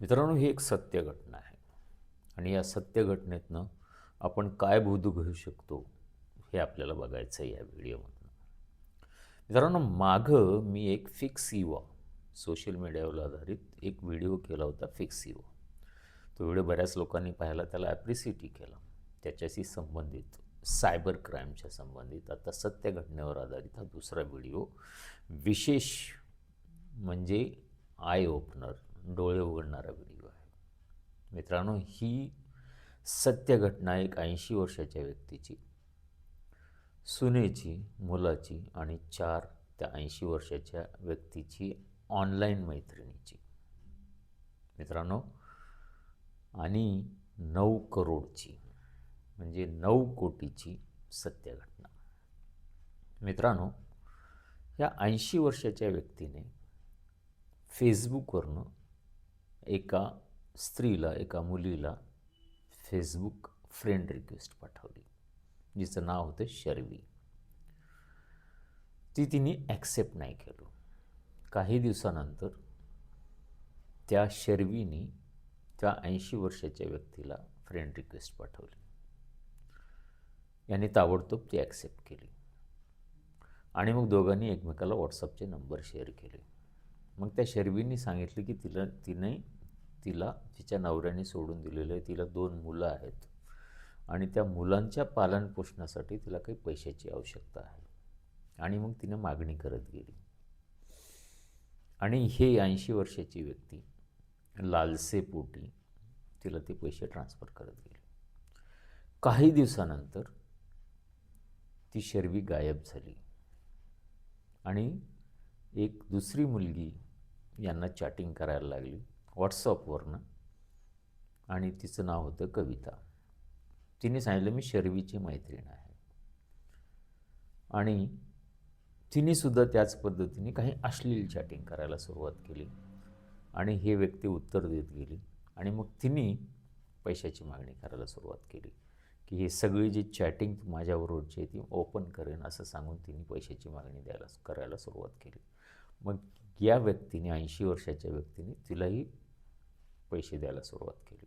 मित्रांनो ही एक सत्य घटना आहे. आणि या सत्य घटनेतनं आपण काय बोधू घेऊ शकतो हे आपल्याला बघायचं आहे या व्हिडिओमधनं. मित्रांनो मागं मी एक फिक्स युवा सोशल मीडियावर आधारित एक व्हिडिओ केला होता फिक्स इवा. तो व्हिडिओ बऱ्याच लोकांनी पाहिला त्याला ॲप्रिसिएटही केला. त्याच्याशी संबंधित सायबर क्राईमच्या संबंधित. आता सत्य घटनेवर आधारित हा दुसरा व्हिडिओ विशेष म्हणजे आय ओपनर डोळे उघडणारा व्हिडिओ आहे. मित्रांनो ही सत्य घटना एक ऐंशी वर्षाच्या व्यक्तीची सुनेची मुलाची आणि चार त्या ऐंशी वर्षाच्या व्यक्तीची ऑनलाईन मैत्रिणीची. मित्रांनो आणि नऊ करोडची म्हणजे नऊ कोटीची सत्य घटना. मित्रांनो या ऐंशी वर्षाच्या व्यक्तीने फेसबुकवरनं एका स्त्रीला एका मुलीला फेसबुक फ्रेंड रिक्वेस्ट पाठवली जिचं नाव होतं शर्वी. ती तिने ॲक्सेप्ट नाही केलं. काही दिवसानंतर त्या शर्वीनी त्या ऐंशी वर्षाच्या व्यक्तीला फ्रेंड रिक्वेस्ट पाठवली. याने ताबडतोब ती ॲक्सेप्ट केली. आणि मग दोघांनी एकमेकाला व्हॉट्सअपचे नंबर शेअर केले. मग त्या शर्वींनी सांगितलं की तिला तिने तिला तिच्या नवऱ्याने सोडून दिलेलं आहे. तिला दोन मुलं आहेत. आणि त्या मुलांच्या पालनपोषणासाठी तिला काही पैशाची आवश्यकता आहे. आणि मग तिने मागणी करत गेली. आणि हे ऐंशी वर्षाची व्यक्ती लालसेपोटी तिला ते पैसे ट्रान्सफर करत गेली. काही दिवसानंतर ती शर्वी गायब झाली. आणि एक दुसरी मुलगी यांना चॅटिंग करायला लागली. व्हॉट्सअपवरनं. आणि तिचं नाव होतं कविता. तिने सांगितलं मी शर्वीची मैत्रीण आहे. आणि तिनेसुद्धा त्याच पद्धतीने काही अश्लील चॅटिंग करायला सुरुवात केली. आणि हे व्यक्ती उत्तर देत गेली. आणि मग तिने पैशाची मागणी करायला सुरुवात केली. की हे सगळी जी चॅटिंग माझ्याबरोबरची आहे ती ओपन करेन असं सांगून तिने पैशाची मागणी द्यायला करायला सुरुवात केली. मग या व्यक्तीने ऐंशी वर्षाच्या व्यक्तीने तिलाही पैसे द्यायला सुरुवात केली.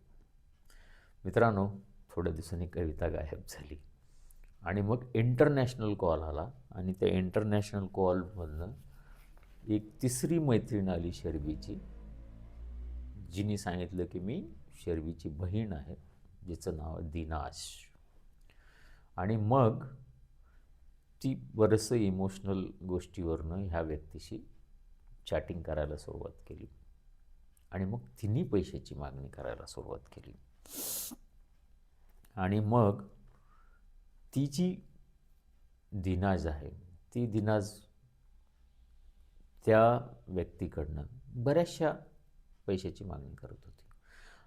मित्रांनो थोड्या दिवसांनी कविता गायब झाली. आणि मग इंटरनॅशनल कॉल आला आणि त्या इंटरनॅशनल कॉलमधनं एक तिसरी मैत्रीण आली शर्वीची जिने सांगितलं की मी शर्वीची बहीण आहे जिचं नाव दिनाश. आणि मग ती बरंचसं इमोशनल गोष्टीवरनं ह्या व्यक्तीशी चॅटिंग करायला सुरुवात केली. आणि मग तिने पैशाची मागणी करायला सुरुवात केली. आणि मग ती जी दिनाज आहे ती दिनाज त्या व्यक्तीकडनं बऱ्याचशा पैशाची मागणी करत होती.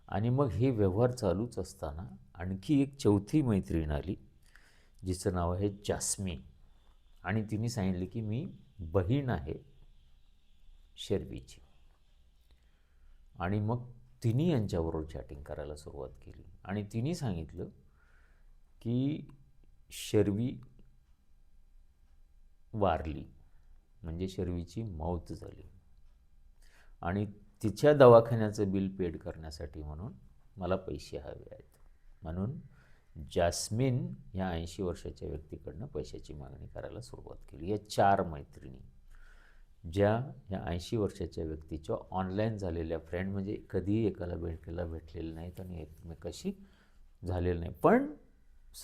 आणि मग हे व्यवहार चालूच असताना आणखी एक चौथी मैत्रीण आली जिचं नाव आहे जास्मी. आणि तिने सांगितले की मी बहीण आहे शर्वीची. आणि मग तिने यांच्याबरोबर चॅटिंग करायला सुरुवात केली. आणि तिने सांगितलं की शर्वी वारली. म्हणजे शर्वीची मौत झाली. आणि तिच्या दवाखान्याचं बिल पेड करण्यासाठी म्हणून मला पैसे हवे आहेत. म्हणून जास्मिन ह्या ऐंशी वर्षाच्या व्यक्तीकडनं पैशाची मागणी करायला सुरुवात केली. या चार मैत्रिणी. ज्या ह्या ऐंशी वर्षाच्या व्यक्तीच्या ऑनलाईन झालेल्या फ्रेंड म्हणजे कधीही एकाला भेटलेला भेटलेलं नाहीत आणि एकमेकाशी झालेलं नाही. पण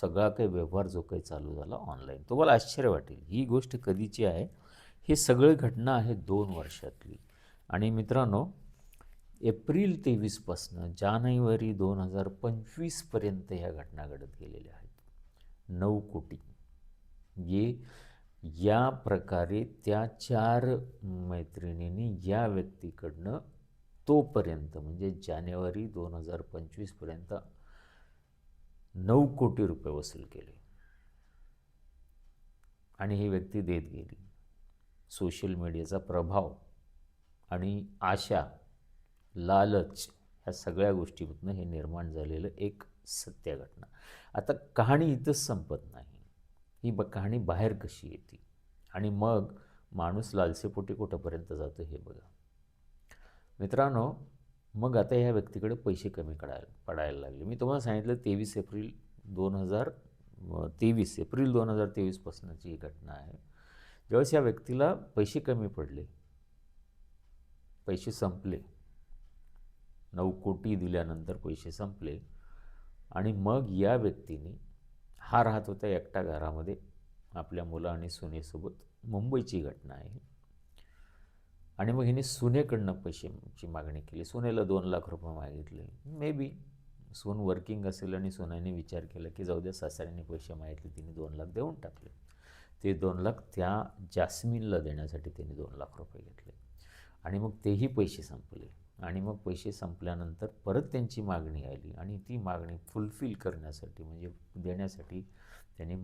सगळा काही व्यवहार जो काही चालू झाला ऑनलाईन तुम्हाला आश्चर्य वाटेल ही गोष्ट कधीची आहे? हे सगळी घटना आहे दोन वर्षातली. आणि मित्रांनो एप्रिल तेवीसपासनं जानेवारी दोन हजार पंचवीसपर्यंत ह्या घटना घडत गेलेल्या आहेत. नऊ कोटी. ये या प्रकारे त्या चार मैत्रिणींनी या व्यक्तीकडनं तोपर्यंत म्हणजे जानेवारी दोन हजार पंचवीसपर्यंत नऊ कोटी रुपये वसूल केले. आणि ही व्यक्ती देत गेली. सोशल मीडियाचा प्रभाव आणि आशा लालच ह्या सगळ्या गोष्टीमधनं हे निर्माण झालेलं एक सत्य घटना. आता कहाणी इथंच संपत नाही. ही ब कहाणी बाहेर कशी येते? आणि मग माणूस लालसेपोटी कुठंपर्यंत जातो हे बघा. मित्रांनो मग आता ह्या व्यक्तीकडे पैसे कमी कडायला पडायला लागले. मी तुम्हाला सांगितलं तेवीस एप्रिल दोन हजार तेवीस एप्रिल दोन हजार तेवीसपासूनची ही घटना आहे. ज्यावेळेस या व्यक्तीला पैसे कमी पडले पैसे संपले नऊ कोटी दिल्यानंतर पैसे संपले आणि मग या व्यक्तीने हा राहत होता एकटा घरामध्ये आपल्या मुलं आणि सुनेसोबत. मुंबईची घटना आहे. आणि मग हिने सुनेकडनं पैशाची मागणी केली. सुनेला दोन लाख रुपये मागितले. मे बी सून वर्किंग असेल आणि सोन्याने विचार केला की जाऊ द्या सासऱ्याने पैसे मागितले तिने दोन लाख देऊन टाकले. ते दोन लाख त्या जास्मिनला देण्यासाठी त्यांनी दोन लाख रुपये घेतले. आणि मग तेही पैसे संपले. आणि मग पैसे संपल्यानंतर परत त्यांची मागणी आली आणि ती मागणी फुलफिल करण्यासाठी म्हणजे देण्यासाठी त्यांनी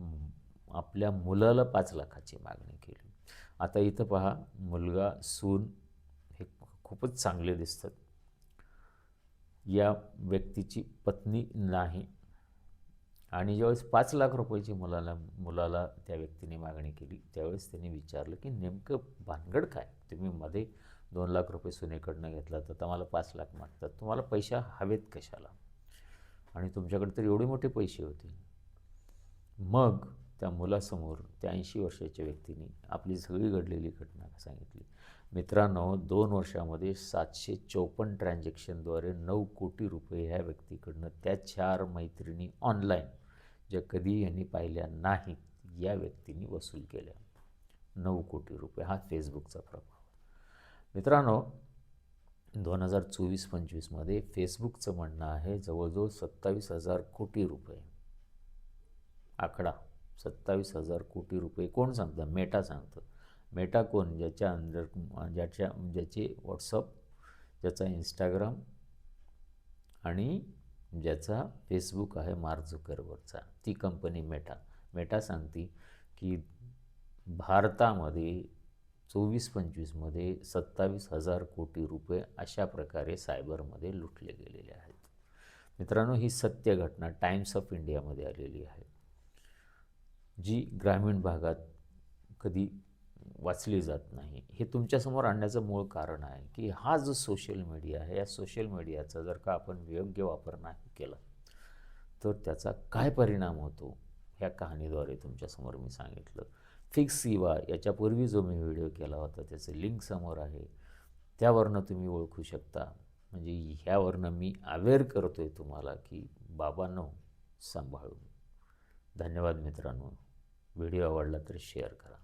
आपल्या मुलाला पाच लाखाची मागणी केली. आता इथं पहा मुलगा सून हे खूपच चांगले दिसतात. या व्यक्तीची पत्नी नाही. आणि ज्यावेळेस पाच लाख रुपयाची मुलाला मुलाला त्या व्यक्तीने मागणी केली त्यावेळेस त्यांनी विचारलं की नेमकं भानगड काय? तुम्ही मध्ये दोन लाख रुपये सुनेकडनं घेतला तर आम्हाला पाच लाख मागतात. तुम्हाला पैसे हवेत कशाला? आणि तुमच्याकडे तर एवढे मोठे पैसे होते. मग त्या मुलासमोर त्या ऐंशी वर्षाच्या व्यक्तीने आपली सगळी घडलेली घटना सांगितली. मित्रांनो दोन वर्षामध्ये सातशे चौपन्न ट्रान्झॅक्शनद्वारे नऊ कोटी रुपये ह्या व्यक्तीकडनं त्या चार मैत्रिणी ऑनलाईन ज्या कधी यांनी पाहिल्या नाहीत या व्यक्तींनी वसूल केल्या. नऊ कोटी रुपये हा फेसबुकचा प्रभाव. मित्रांनो दोन हजार चोवीस पंचवीसमध्ये फेसबुकचं म्हणणं आहे जवळजवळ सत्तावीस हजार कोटी रुपये. आकडा सत्तावीस हजार कोटी रुपये. कोण सांगतं? मेटा सांगतं. मेटा कोण? ज्याच्या अंदर ज्याच्या ज्याचे व्हॉट्सअप ज्याचा इंस्टाग्राम आणि ज्याचा फेसबुक आहे मार्क झुकरबर्गचा ती कंपनी मेटा. मेटा सांगती की भारतामध्ये चोवीस पंचवीसमध्ये सत्तावीस हजार कोटी रुपये अशा प्रकारे सायबरमध्ये लुटले गेलेले आहेत. मित्रांनो ही सत्य घटना टाइम्स ऑफ इंडियामध्ये आलेली आहे. जी ग्रामीण भागात कधी वाचली जात नाही. हे तुमच्यासमोर आणण्याचं मूळ कारण आहे की हा जो सोशल मीडिया आहे या सोशल मीडियाचा जर का आपण योग्य वापर नाही केला तर त्याचा काय परिणाम होतो? ह्या कहाणीद्वारे तुमच्यासमोर मी सांगितलं. फिक्स सिवा याच्यापूर्वी जो मी व्हिडिओ केला होता त्याचं लिंक समोर आहे. त्यावरनं तुम्ही ओळखू शकता. म्हणजे ह्यावरनं मी अवेअर करतो आहे तुम्हाला की बाबांनो सांभाळून. धन्यवाद मित्रांनो. व्हिडिओ आवडला तर शेअर करा.